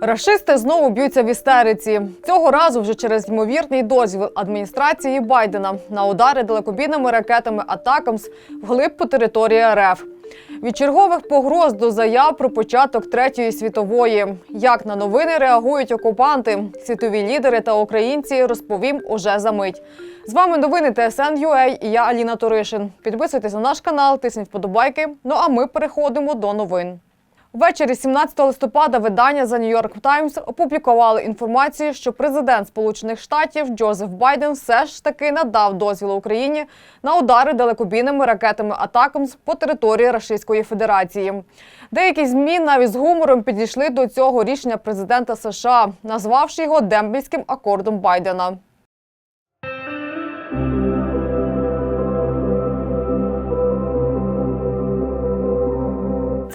Рашисти знову б'ються в істериці. Цього разу вже через ймовірний дозвіл адміністрації Байдена на удари далекобійними ракетами Атакамс вглиб по території РФ. Від чергових погроз до заяв про початок третьої світової. Як на новини реагують окупанти, світові лідери та українці розповім уже за мить. З вами новини ТСН.UA і я Аліна Туришин. Підписуйтесь на наш канал, тисніть вподобайки. Ну а ми переходимо до новин. Ввечері 17 листопада видання The New York Times опублікували інформацію, що президент Сполучених Штатів Джозеф Байден все ж таки надав дозвіл Україні на удари далекобійними ракетами Атакамс по території Російської Федерації. Деякі змі навіть з гумором підійшли до цього рішення президента США, назвавши його дембельським акордом Байдена.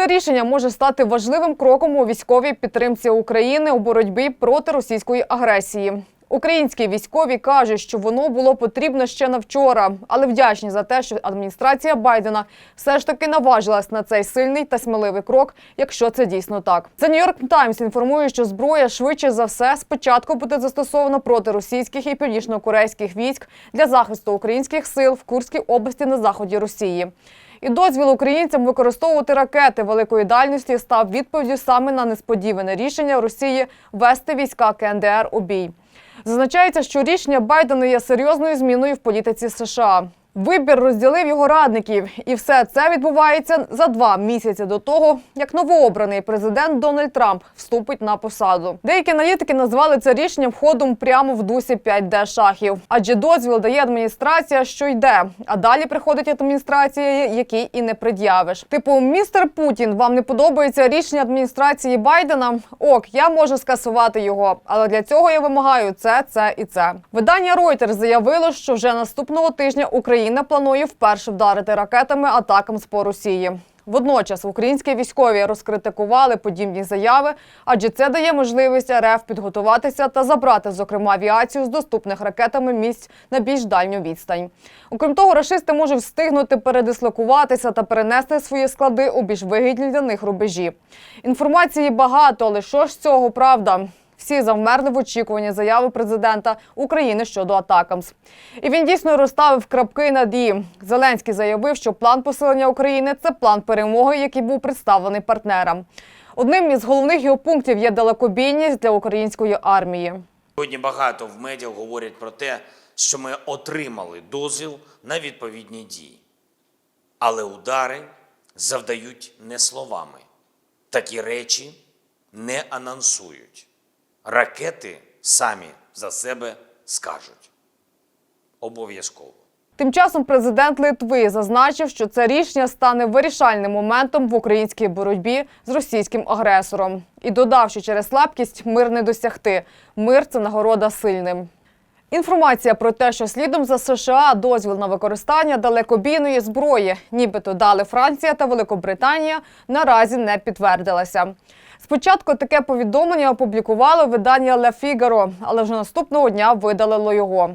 Це рішення може стати важливим кроком у військовій підтримці України у боротьбі проти російської агресії. Українські військові кажуть, що воно було потрібно ще на вчора, але вдячні за те, що адміністрація Байдена все ж таки наважилась на цей сильний та сміливий крок, якщо це дійсно так. The New York Times інформує, що зброя швидше за все спочатку буде застосована проти російських і північно-корейських військ для захисту українських сил в Курській області на заході Росії. І дозвіл українцям використовувати ракети великої дальності став відповіддю саме на несподіване рішення Росії вести війська КНДР у бій. Зазначається, що рішення Байдена є серйозною зміною в політиці США. Вибір розділив його радників, і все це відбувається за два місяці до того, як новообраний президент Дональд Трамп вступить на посаду. Деякі аналітики назвали це рішенням входом прямо в дусі 5D шахів, адже дозвіл дає адміністрація, що йде. А далі приходить адміністрація, який і не пред'явиш. Типу, містер Путін, вам не подобається рішення адміністрації Байдена? Ок, я можу скасувати його, але для цього я вимагаю це, це і це. Видання Reuters заявило, що вже наступного тижня Україна планує вперше вдарити ракетами атакам по Росії. Водночас українські військові розкритикували подібні заяви, адже це дає можливість РФ підготуватися та забрати, зокрема, авіацію з доступних ракетами місць на більш дальню відстань. Окрім того, рашисти можуть встигнути передислокуватися та перенести свої склади у більш вигідні для них рубежі. Інформації багато, але що ж з цього правда? Всі завмерли в очікуванні заяви президента України щодо атакамс. І він дійсно розставив крапки над «і». Зеленський заявив, що план посилення України це план перемоги, який був представлений партнерам. Одним із головних його пунктів є далекобійність для української армії. Сьогодні багато в медіа говорять про те, що ми отримали дозвіл на відповідні дії. Але удари завдають не словами. Такі речі не анонсують. Ракети самі за себе скажуть. Обов'язково. Тим часом президент Литви зазначив, що це рішення стане вирішальним моментом в українській боротьбі з російським агресором. І додав, що через слабкість мир не досягти. Мир це нагорода сильним. Інформація про те, що слідом за США дозвіл на використання далекобійної зброї, нібито дали Франція та Великобританія, наразі не підтвердилася. Спочатку таке повідомлення опублікувало видання «Ле Фігаро», але вже наступного дня видалило його.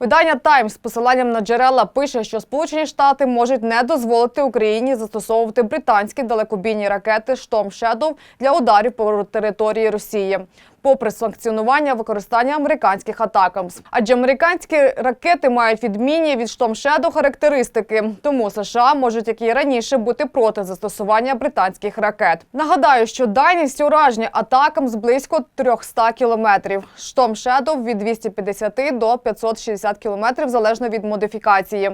Видання Таймс з посиланням на джерела пише, що Сполучені Штати можуть не дозволити Україні застосовувати британські далекобійні ракети «Штом Шедов» для ударів по території Росії, попри санкціонування використання американських атакамс. Адже американські ракети мають відмінні від «Штом Shadow» характеристики, тому США можуть, як і раніше, бути проти застосування британських ракет. Нагадаю, що дальність ураження атакамс близько 300 кілометрів. «Штом Shadow» – від 250 до 560 кілометрів залежно від модифікації.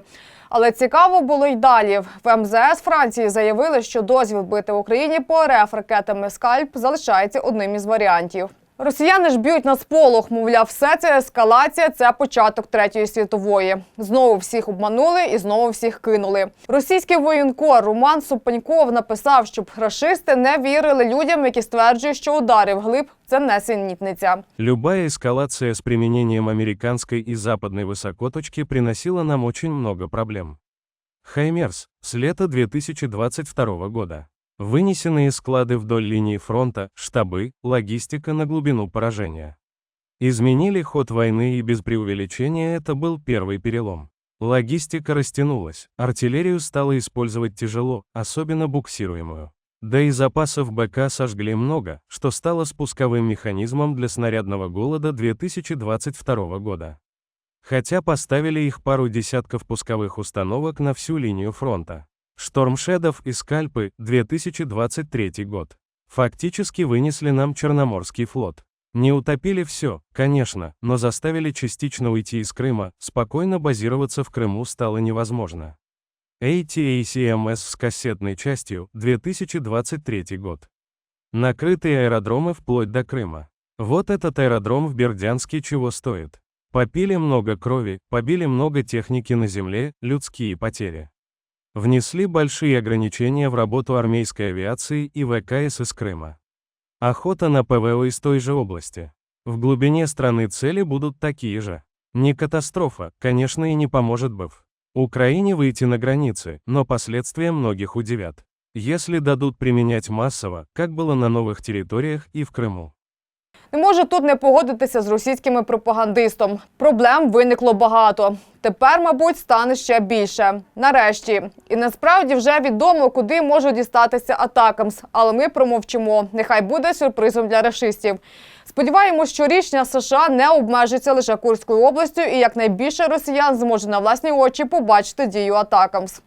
Але цікаво було й далі. В МЗС Франції заявили, що дозвіл бити Україні по РФ ракетами «Скальп» залишається одним із варіантів. Росіяни ж б'ють на сполох, мовляв, все це ескалація, це початок третьої світової. Знову всіх обманули і знову всіх кинули. Російський воєнкор Роман Супаньков написав, щоб рашисти не вірили людям, які стверджують, що удари вглиб – це несенітниця. Любая эскалация с применением американской и западной высокоточки приносила нам очень много проблем. Хаймерс, с лета 2022 года. Вынесенные склады вдоль линии фронта, штабы, логистика на глубину поражения. Изменили ход войны и без преувеличения это был первый перелом. Логистика растянулась, артиллерию стало использовать тяжело, особенно буксируемую. Да и запасов БК сожгли много, что стало спусковым механизмом для снарядного голода 2022 года. Хотя поставили их пару десятков пусковых установок на всю линию фронта. Штормшедов и Скальпы 2023 год. Фактически вынесли нам Черноморский флот. Не утопили все, конечно, но заставили частично уйти из Крыма, спокойно базироваться в Крыму стало невозможно. ATACMS с кассетной частью, 2023 год. Накрытые аэродромы вплоть до Крыма. Вот этот аэродром в Бердянске чего стоит. Попили много крови, побили много техники на земле, людские потери. Внесли большие ограничения в работу армейской авиации и ВКС из Крыма. Охота на ПВО из той же области. В глубине страны цели будут такие же. Не катастрофа, конечно, и не поможет БФ. Украине выйти на границы, но последствия многих удивят. Если дадут применять массово, как было на новых территориях и в Крыму. Не можу тут не погодитися з російськими пропагандистом. Проблем виникло багато. Тепер, мабуть, стане ще більше. Нарешті. І насправді вже відомо, куди можуть дістатися атакамс. Але ми промовчимо. Нехай буде сюрпризом для рашистів. Сподіваємось, що рішення США не обмежиться лише Курською областю, і якнайбільше росіян зможе на власні очі побачити дію атакамс.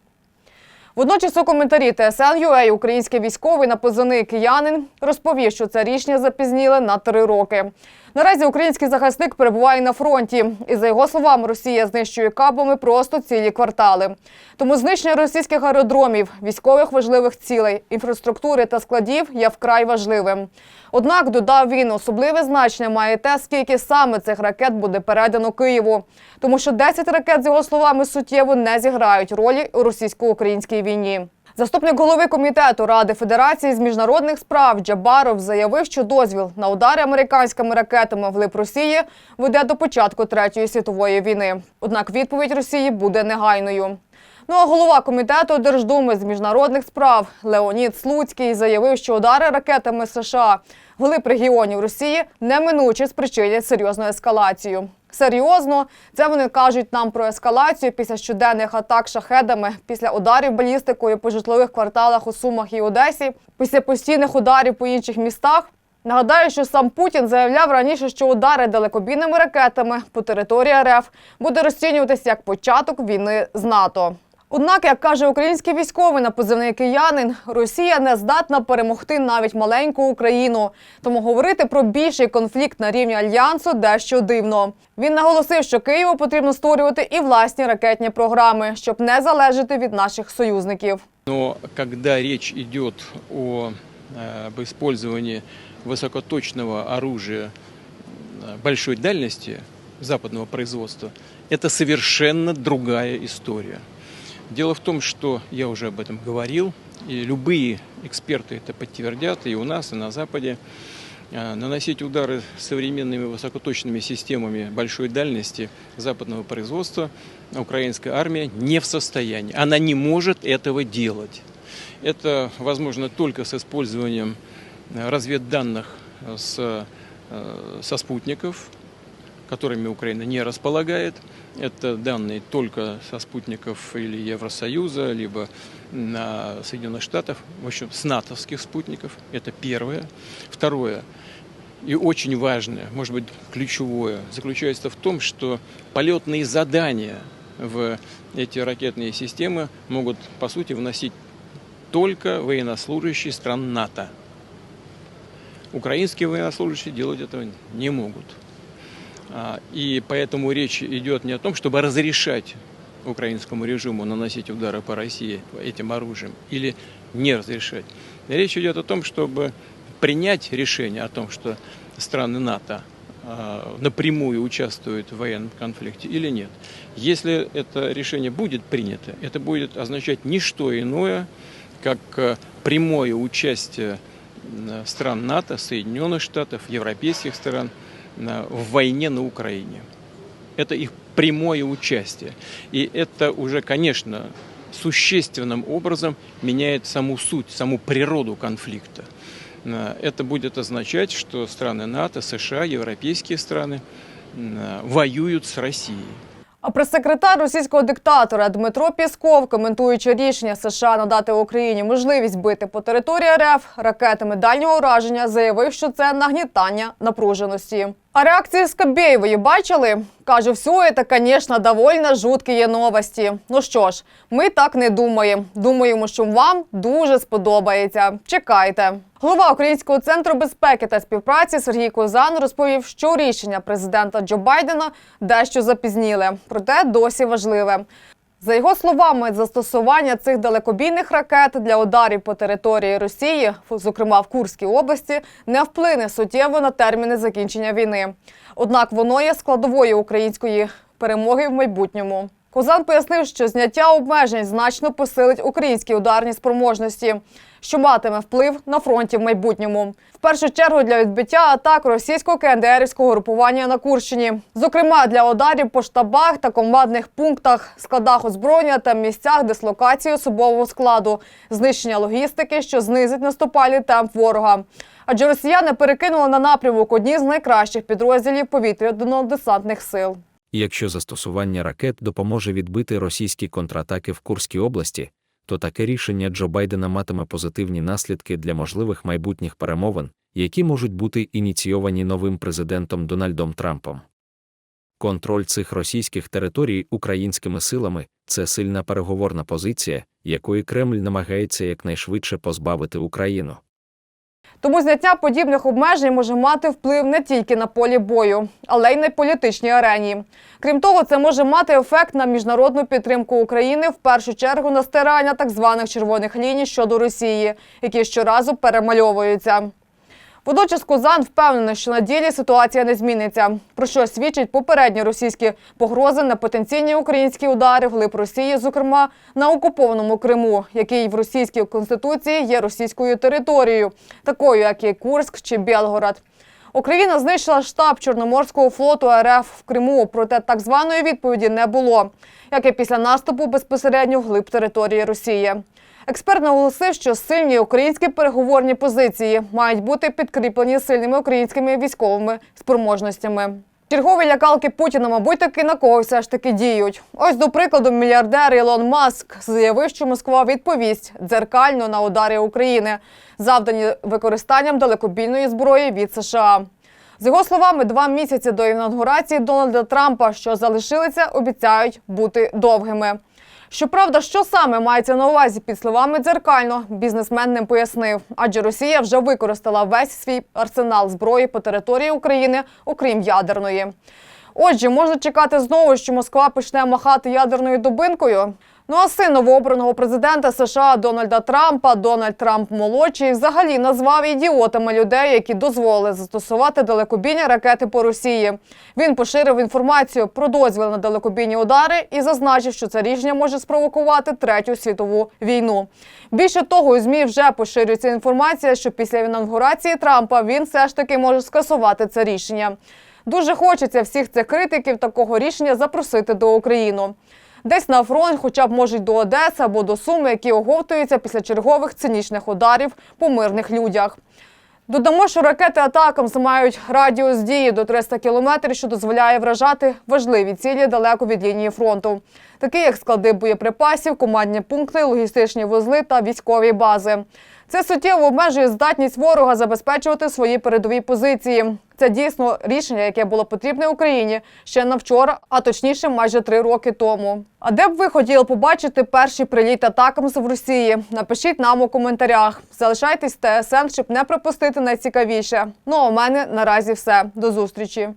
Водночас у коментарі ТСН.UA український військовий на позивний киянин розповів, що це рішення запізніли на три роки. Наразі український захисник перебуває на фронті, і за його словами, Росія знищує кабами просто цілі квартали. Тому знищення російських аеродромів, військових важливих цілей, інфраструктури та складів є вкрай важливим. Однак додав він, особливе значення має те, скільки саме цих ракет буде передано Києву, тому що 10 ракет, з його словами, суттєво не зіграють ролі у російсько-українській війні. Заступник голови комітету Ради Федерації з міжнародних справ Джабаров заявив, що дозвіл на удари американськими ракетами в глиб Росії веде до початку третьої світової війни. Однак відповідь Росії буде негайною. Ну а голова комітету Держдуми з міжнародних справ Леонід Слуцький заявив, що удари ракетами США в глиб регіонів Росії неминуче спричинять серйозну ескалацію. Серйозно, це вони кажуть нам про ескалацію після щоденних атак шахедами, після ударів балістикою по житлових кварталах у Сумах і Одесі, після постійних ударів по інших містах. Нагадаю, що сам Путін заявляв раніше, що удари далекобійними ракетами по території РФ буде розцінюватися як початок війни з НАТО. Однак, як каже український військовий на позивний киянин, Росія не здатна перемогти навіть маленьку Україну. Тому говорити про більший конфлікт на рівні альянсу дещо дивно. Він наголосив, що Києву потрібно створювати і власні ракетні програми, щоб не залежати від наших союзників. Но когда речь идет о, э, об использовании высокоточного оружия э, большой дальности западного производства, это совершенно другая история. Дело в том, что я уже об этом говорил, и любые эксперты это подтвердят, и у нас, и на Западе. Э, Наносить удары современными высокоточными системами большой дальности западного производства украинская армия не в состоянии. Она не может этого делать. Это возможно только с использованием э, разведданных э, с, э, со спутников, которыми Украина не располагает. Это данные только со спутников или Евросоюза, либо на Соединенных Штатов, в общем, с натовских спутников. Это первое. Второе, и очень важное, может быть, ключевое, заключается в том, что полетные задания в эти ракетные системы могут, по сути, вносить только военнослужащие стран НАТО. Украинские военнослужащие делать этого не могут. А, И поэтому речь идет не о том, чтобы разрешать украинскому режиму наносить удары по России этим оружием или не разрешать. Речь идет о том, чтобы принять решение о том, что страны НАТО а, напрямую участвуют в военном конфликте или нет. Если это решение будет принято, это будет означать не что иное, как э, прямое участие стран НАТО, Соединенных Штатов, европейских стран в войне на Украине. Это их прямое участие. И это уже, конечно, существенным образом меняет саму суть, саму природу конфликта. Э, Это будет означать, что страны НАТО, США, европейские страны э, воюют с Россией. А прес-секретар російського диктатора Дмитро Пісков, коментуючи рішення США надати Україні можливість бити по території РФ ракетами дальнього ураження, заявив, що це нагнітання напруженості. А реакції Скабєєвої бачили? Каже, все це, звісно, довольно жуткі новості. Ну що ж, ми так не думаємо. Думаємо, що вам дуже сподобається. Чекайте. Голова Українського центру безпеки та співпраці Сергій Козан розповів, що рішення президента Джо Байдена дещо запізніли, проте досі важливе. За його словами, застосування цих далекобійних ракет для ударів по території Росії, зокрема в Курській області, не вплине суттєво на терміни закінчення війни. Однак воно є складовою української перемоги в майбутньому. Козан пояснив, що зняття обмежень значно посилить українські ударні спроможності, що матиме вплив на фронті в майбутньому. В першу чергу для відбиття атак російського КНДРівського групування на Курщині, зокрема для ударів по штабах та командних пунктах, складах озброєння та місцях дислокації особового складу, знищення логістики, що знизить наступальний темп ворога. Адже росіяни перекинули на напрямок одні з найкращих підрозділів повітряно-десантних сил. Якщо застосування ракет допоможе відбити російські контратаки в Курській області, то таке рішення Джо Байдена матиме позитивні наслідки для можливих майбутніх перемовин, які можуть бути ініційовані новим президентом Дональдом Трампом. Контроль цих російських територій українськими силами це сильна переговорна позиція, якої Кремль намагається якнайшвидше позбавити Україну. Тому зняття подібних обмежень може мати вплив не тільки на полі бою, але й на політичній арені. Крім того, це може мати ефект на міжнародну підтримку України, в першу чергу на стирання так званих червоних ліній щодо Росії, які щоразу перемальовуються. Водночас Козан впевнений, що на ділі ситуація не зміниться, про що свідчать попередні російські погрози на потенційні українські удари вглиб Росії, зокрема на окупованому Криму, який в російській конституції є російською територією, такою як і Курськ чи Білгород. Україна знищила штаб Чорноморського флоту РФ в Криму, проте так званої відповіді не було, як і після наступу безпосередньо глиб території Росії. Експерт наголосив, що сильні українські переговорні позиції мають бути підкріплені сильними українськими військовими спроможностями. Чергові лякалки Путіна, мабуть, таки на кого все ж таки діють. Ось, до прикладу, мільярдер Ілон Маск заявив, що Москва відповість дзеркально на удари України, завдані використанням далекобійної зброї від США. З його словами, два місяці до інаугурації Дональда Трампа, що залишилися, обіцяють бути довгими. Щоправда, що саме мається на увазі під словами дзеркально, бізнесмен не пояснив, адже Росія вже використала весь свій арсенал зброї по території України, окрім ядерної. Отже, можна чекати знову, що Москва почне махати ядерною дубинкою. Ну а син новообраного президента США Дональда Трампа, Дональд Трамп молодший, взагалі назвав ідіотами людей, які дозволили застосувати далекобійні ракети по Росії. Він поширив інформацію про дозвіл на далекобійні удари і зазначив, що це рішення може спровокувати третю світову війну. Більше того, у змі вже поширюється інформація, що після інаугурації Трампа він все ж таки може скасувати це рішення. Дуже хочеться всіх цих критиків такого рішення запросити до України. Десь на фронт, хоча б можуть до Одеси або до Суми, які оговтуються після чергових цинічних ударів по мирних людях. Додамо, що ракети атакам мають радіус дії до 300 кілометрів, що дозволяє вражати важливі цілі далеко від лінії фронту, такі як склади боєприпасів, командні пункти, логістичні вузли та військові бази. Це суттєво обмежує здатність ворога забезпечувати свої передові позиції. Це дійсно рішення, яке було потрібне Україні ще на вчора, а точніше майже три роки тому. А де б ви хотіли побачити перший приліт атакам з Росії? Напишіть нам у коментарях. Залишайтесь ТСН, щоб не пропустити найцікавіше. Ну а у мене наразі все. До зустрічі.